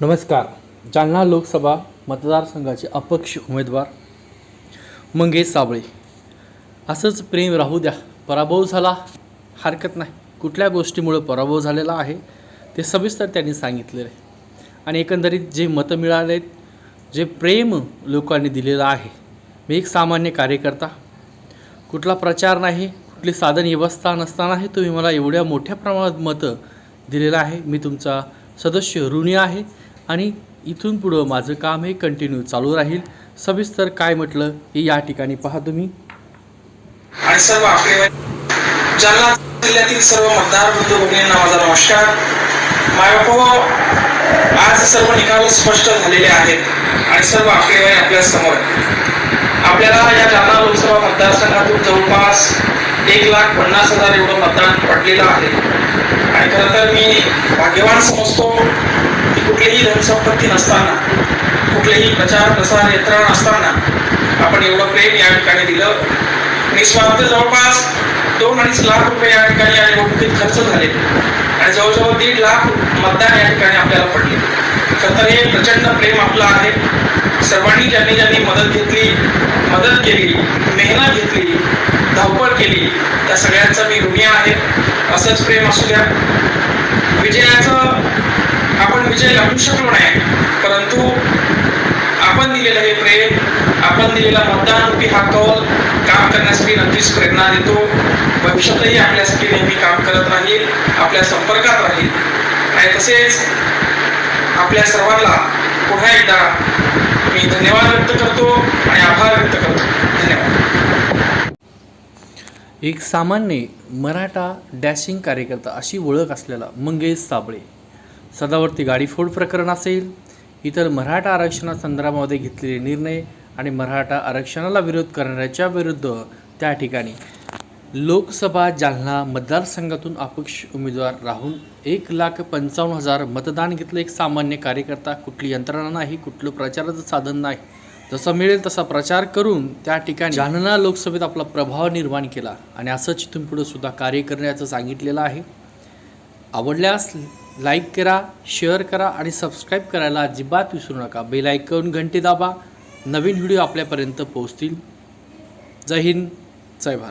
नमस्कार. जालना लोकसभा मतदारसंघाचे अपक्ष उमेदवार मंगेश साबळे. असंच प्रेम राहू द्या पराभव झाला हरकत नाही. कुठल्या गोष्टीमुळं पराभव झालेला आहे ते सविस्तर त्यांनी सांगितलेलं आहे. आणि एकंदरीत जे मतं मिळाले जे प्रेम लोकांनी दिलेलं आहे मी एक सामान्य कार्यकर्ता. कुठला प्रचार नाही कुठली साधन व्यवस्था नसतानाही तुम्ही मला एवढ्या मोठ्या प्रमाणात मतं दिलेलं आहे. मी तुमचा सदस्य ऋणी आहे. आणि इथून पुढं माझं काम हे कंटिन्यू चालू राहील. सविस्तर काय म्हटलं हे या ठिकाणी पहा तुम्ही. आणि सर्व आकडेवारी जालना जिल्ह्यातील सर्व मतदार बंधू भगिनींना माझा नमस्कार. मायबापो हो. आज सर्व निकाल स्पष्ट झालेले आहेत आणि सर्व आकडेवारी आपल्यासमोर. आपल्याला या जालना लोकसभा मतदारसंघातून जवळपास एक लाख पन्नास हजार एवढं मतदान पडलेलं आहे. आणि खरं तर मी भाग्यवान समजतो की कुठलीही धनसंपत्ती नसताना कुठलेही प्रचार प्रसार यंत्रणा नसताना आपण एवढं प्रेम या ठिकाणी दिलं. निस्वार्थ जवळपास दोन अडीच लाख रुपये या ठिकाणी या निवडणुकीत खर्च झाले. आणि जवळजवळ दीड लाख मतदान या ठिकाणी आपल्याला पडले. खरं तर हे प्रचंड प्रेम आपलं आहे. सर्वांनी ज्यांनी ज्यांनी मदत घेतली मदत केली मेहनत घेतली धावपळ केली त्या सगळ्यांचा मी ऋणी आहे. असंच प्रेम असू द्या. विजयाचं आपण विजय लपू शकलो नाही परंतु आपण दिलेलं हे प्रेम आपण दिलेला मतदान रूपी हा कौल काम करण्यासाठी नक्कीच प्रेरणा देतो. भविष्यातही आपल्यासाठी नेहमी काम करत राहील आपल्या संपर्कात राहील. आणि तसेच आपल्या सर्वांना पुन्हा एकदा मी धन्यवाद व्यक्त करतो आणि आभार व्यक्त करतो धन्यवाद एक सामान्य मराठा डॅशिंग कार्यकर्ता अशी ओळख असलेला मंगेश साबळे. सदावरती गाडीफोड प्रकरण असेल इतर मराठा आरक्षणासंदर्भामध्ये घेतलेले निर्णय आणि मराठा आरक्षणाला विरोध करणाऱ्याच्या विरुद्ध त्या ठिकाणी. लोकसभा जालना मतदारसंघातून अपक्ष उमेदवार राहून एक लाख पंचावन्न हजार मतदान घेतलं. एक सामान्य कार्यकर्ता कुठली यंत्रणा नाही कुठलं प्रचाराचं साधन नाही. जसा मिळेल तसा प्रचार करून त्या ठिकाणी जालना लोकसभेत आपला प्रभाव निर्माण केला. आणि असंच इथून पुढे सुद्धा कार्य करण्याचं सांगितलेलं आहे. आवडल्यास लाईक करा शेअर करा आणि सबस्क्राईब करायला अजिबात विसरू नका. बेल आयकॉन घंटे दाबा. नवीन व्हिडिओ आपल्यापर्यंत पोहोचतील. जय हिंद जय भारत.